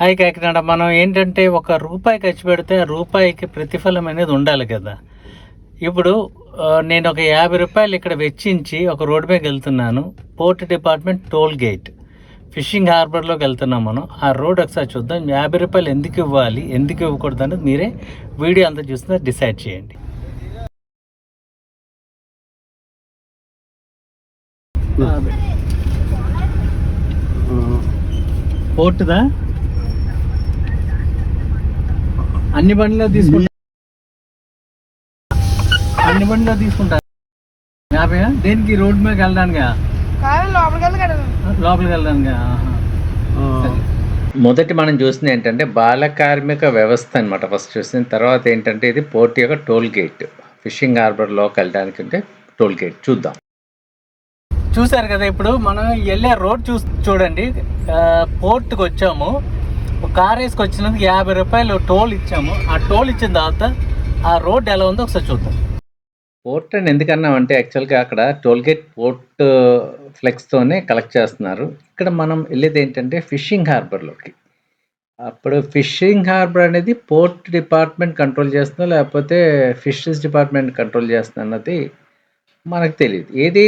Hi Kakinada మనం ఏంటంటే ఒక రూపాయి ఖర్చు పెడితే ఆ రూపాయికి ప్రతిఫలం అనేది ఉండాలి కదా. ఇప్పుడు నేను ఒక యాభై రూపాయలు ఇక్కడ వెచ్చించి ఒక రోడ్ మీద వెళ్తున్నాను. Port department toll gate fishing హార్బర్లోకి వెళ్తున్నాం మనం. ఆ రోడ్ ఒకసారి చూద్దాం. యాభై రూపాయలు ఎందుకు ఇవ్వాలి ఎందుకు ఇవ్వకూడదు అనేది మీరే వీడియో అంతా చూస్తే డిసైడ్ చేయండి. పోర్టుదా? అన్ని బండిలో తీసుకుంటా. అన్ని బండిలో తీసుకుంటా. యాభై దేనికి? రోడ్ మీద వెళ్ళడానికి? లోపలికి వెళ్ళడానికి? మొదటి మనం చూసింది ఏంటంటే బాల కార్మిక వ్యవస్థ అనమాట ఫస్ట్ చూసిన తర్వాత ఏంటంటే ఇది పోర్ట్ యొక్క టోల్ గేట్. ఫిషింగ్ హార్బర్లోకి వెళ్ళడానికి అంటే టోల్ గేట్. చూద్దాం. చూసారు కదా ఇప్పుడు మనం వెళ్ళే రోడ్ చూ చూడండి. పోర్ట్కి వచ్చాము కార్ వేసుకొచ్చినందుకు యాభై రూపాయలు టోల్ ఇచ్చాము. ఆ టోల్ ఇచ్చిన తర్వాత ఆ రోడ్ ఎలా ఉందో ఒకసారి చూద్దాం. పోర్ట్ అని ఎందుకన్నామంటే యాక్చువల్గా అక్కడ టోల్గేట్ పోర్ట్ ఫ్లెక్స్తోనే కలెక్ట్ చేస్తున్నారు. ఇక్కడ మనం వెళ్ళేది ఏంటంటే ఫిషింగ్ హార్బర్లోకి. అప్పుడు ఫిషింగ్ హార్బర్ అనేది పోర్ట్ డిపార్ట్మెంట్ కంట్రోల్ చేస్తుందో లేకపోతే ఫిషరీస్ డిపార్ట్మెంట్ కంట్రోల్ చేస్తుందో అన్నది మనకు తెలియదు. ఏది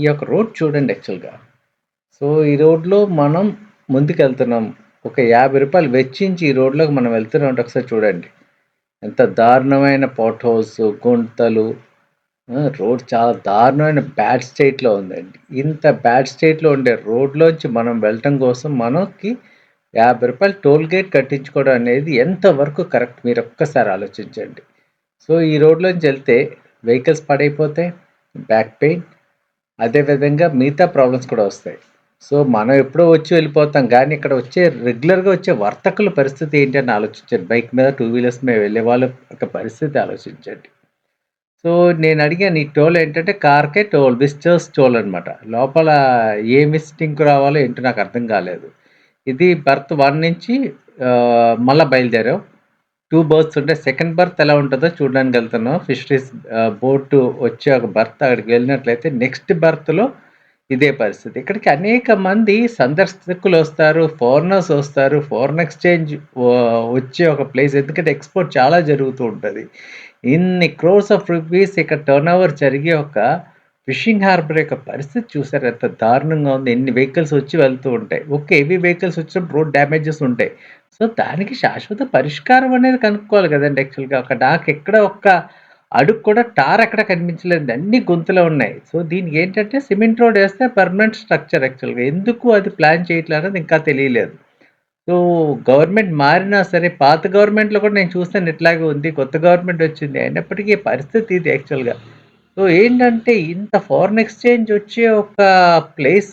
ఈ యొక్క రోడ్ చూడండి యాక్చువల్గా. సో ఈ రోడ్లో మనం ముందుకు వెళ్తున్నాం ఒక యాభై రూపాయలు వెచ్చించి ఈ రోడ్లోకి మనం వెళ్తూనే అంటే ఒకసారి చూడండి. ఎంత దారుణమైన పాట్ హౌస్ గుంతలు రోడ్ చాలా దారుణమైన బ్యాడ్ స్టేట్లో ఉందండి. ఇంత బ్యాడ్ స్టేట్లో ఉండే రోడ్లోంచి మనం వెళ్ళటం కోసం మనకి యాభై రూపాయలు టోల్ గేట్ కట్టించుకోవడం అనేది ఎంతవరకు కరెక్ట్ మీరు ఒక్కసారి ఆలోచించండి. సో ఈ రోడ్లోంచి వెళ్తే వెహికల్స్ పడైపోతాయి బ్యాక్ పెయిన్ అదేవిధంగా మిగతా ప్రాబ్లమ్స్ కూడా వస్తాయి. సో మనం ఎప్పుడో వచ్చి వెళ్ళిపోతాం. కానీ ఇక్కడ వచ్చే రెగ్యులర్గా వచ్చే వర్తకుల పరిస్థితి ఏంటి అని ఆలోచించండి. బైక్ మీద టూ వీలర్స్ మీద వెళ్ళే వాళ్ళ యొక్క పరిస్థితి ఆలోచించండి. సో నేను అడిగాను ఈ టోల్ ఏంటంటే కార్కే టోల్ విజిటర్స్ టోల్ అనమాట లోపల ఏ విజిటింగ్కి రావాలో ఏంటో నాకు అర్థం కాలేదు. ఇది బర్త్ వన్ నుంచి ఆ, మళ్ళా బయలుదేరాం టూ బర్త్స్ ఉంటాయి సెకండ్ బర్త్ ఎలా ఉంటుందో చూడడానికి వెళ్తున్నాం ఫిషరీస్ బోట్ వచ్చే ఒక బర్త్ అక్కడికి వెళ్ళినట్లయితే నెక్స్ట్ బర్త్లో ఇదే పరిస్థితి. ఇక్కడికి అనేక మంది సందర్శకులు వస్తారు ఫారినర్స్ వస్తారు ఫారిన్ ఎక్స్చేంజ్ వచ్చే ఒక ప్లేస్ ఎందుకంటే ఎక్స్పోర్ట్ చాలా జరుగుతూ ఉంటుంది. ఇన్ని క్రోర్స్ ఆఫ్ రూపీస్ ఇక్కడ టర్న్ ఓవర్ జరిగే ఒక ఫిషింగ్ హార్బర్ యొక్క పరిస్థితి చూసారు. ఎంత దారుణంగా ఉంది. ఎన్ని వెహికల్స్ వచ్చి వెళ్తూ ఉంటాయి. ఓకే హెవీ వెహికల్స్ వచ్చినప్పుడు రోడ్ డ్యామేజెస్ ఉంటాయి. సో దానికి శాశ్వత పరిష్కారం అనేది కనుక్కోవాలి కదండి యాక్చువల్గా ఒక నాకు ఎక్కడ ఒక్క అడుగు కూడా టార్ ఎక్కడ కనిపించలేదు అన్ని గొంతులో ఉన్నాయి. సో దీనికి ఏంటంటే సిమెంట్ రోడ్ వేస్తే పర్మనెంట్ స్ట్రక్చర్ యాక్చువల్గా ఎందుకు అది ప్లాన్ చేయట్లేదు అనేది ఇంకా తెలియలేదు. సో గవర్నమెంట్ మారినా సరే పాత గవర్నమెంట్లో కూడా నేను చూస్తాను ఇట్లాగే ఉంది. కొత్త గవర్నమెంట్ వచ్చింది. అయినప్పటికీ పరిస్థితి ఇది యాక్చువల్గా సో ఏంటంటే ఇంత ఫారిన్ ఎక్స్చేంజ్ వచ్చే ఒక place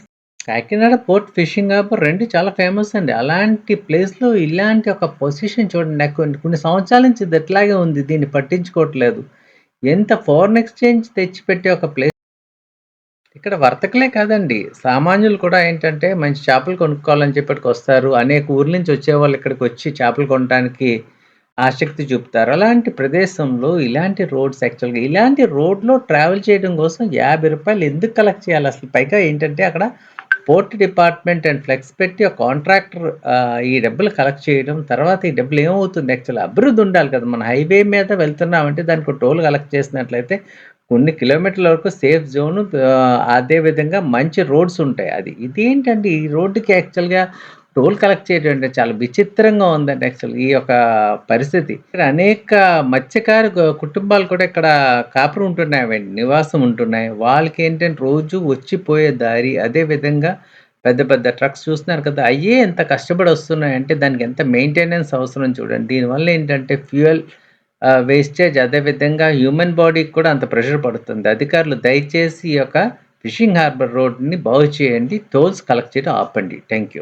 Kakinada port fishing harbour రెండు చాలా ఫేమస్ అండి. అలాంటి ప్లేస్లో ఇలాంటి ఒక పొజిషన్ చూడండి. నాకు కొన్ని సంవత్సరాల నుంచి ఇది ఎట్లాగే ఉంది. దీన్ని పట్టించుకోవట్లేదు. ఎంత ఫారిన్ ఎక్స్చేంజ్ తెచ్చిపెట్టే ఒక ప్లేస్ ఇక్కడ వర్తకులే కాదండి. సామాన్యులు కూడా ఏంటంటే మంచి చేపలు కొనుక్కోవాలని చెప్పటికి వస్తారు. అనేక ఊర్ల నుంచి వచ్చే వాళ్ళు ఇక్కడికి వచ్చి చేపలు కొనడానికి ఆసక్తి చూపుతారు. అలాంటి ప్రదేశంలో ఇలాంటి రోడ్స్ యాక్చువల్గా ఇలాంటి రోడ్లో ట్రావెల్ చేయడం కోసం యాభై రూపాయలు ఎందుకు కలెక్ట్ చేయాలి? అసలు పైగా ఏంటంటే అక్కడ పోర్ట్ డిపార్ట్మెంట్ అండ్ ఫ్లెక్స్ పెట్టి ఒక కాంట్రాక్టర్ ఈ డబ్బులు కలెక్ట్ చేయడం తర్వాత ఈ డబ్బులు ఏమవుతుంది? యాక్చువల్ అభివృద్ధి ఉండాలి కదా. మన హైవే మీద వెళ్తున్నామంటే దానికి ఒక టోల్ కలెక్ట్ చేసినట్లయితే కొన్ని కిలోమీటర్ల వరకు సేఫ్ జోన్ అదే విధంగా మంచి రోడ్స్ ఉంటాయి. అది ఇదేంటండి? ఈ రోడ్డుకి యాక్చువల్గా టోల్ కలెక్ట్ చేయడం అంటే చాలా విచిత్రంగా ఉందండి యాక్చువల్ ఈ యొక్క పరిస్థితి. ఇక్కడ అనేక మత్స్యకారు కుటుంబాలు కూడా ఇక్కడ కాపురు ఉంటున్నాయి నివాసం ఉంటున్నాయి. వాళ్ళకి ఏంటంటే రోజు వచ్చిపోయే దారి అదే విధంగా పెద్ద పెద్ద ట్రక్స్ చూస్తున్నారు కదా అయ్యే ఎంత కష్టపడి వస్తున్నాయి అంటే దానికి ఎంత మెయింటెనెన్స్ అవసరం చూడండి. దీనివల్ల ఏంటంటే ఫ్యూయల్ వేస్టేజ్ అదే విధంగా హ్యూమన్ బాడీకి కూడా అంత ప్రెషర్ పడుతుంది. అధికారులు దయచేసి ఈ యొక్క ఫిషింగ్ హార్బర్ రోడ్ని బాగు చేయండి టోల్స్ కలెక్ట్ చేయడం ఆపండి. Thank you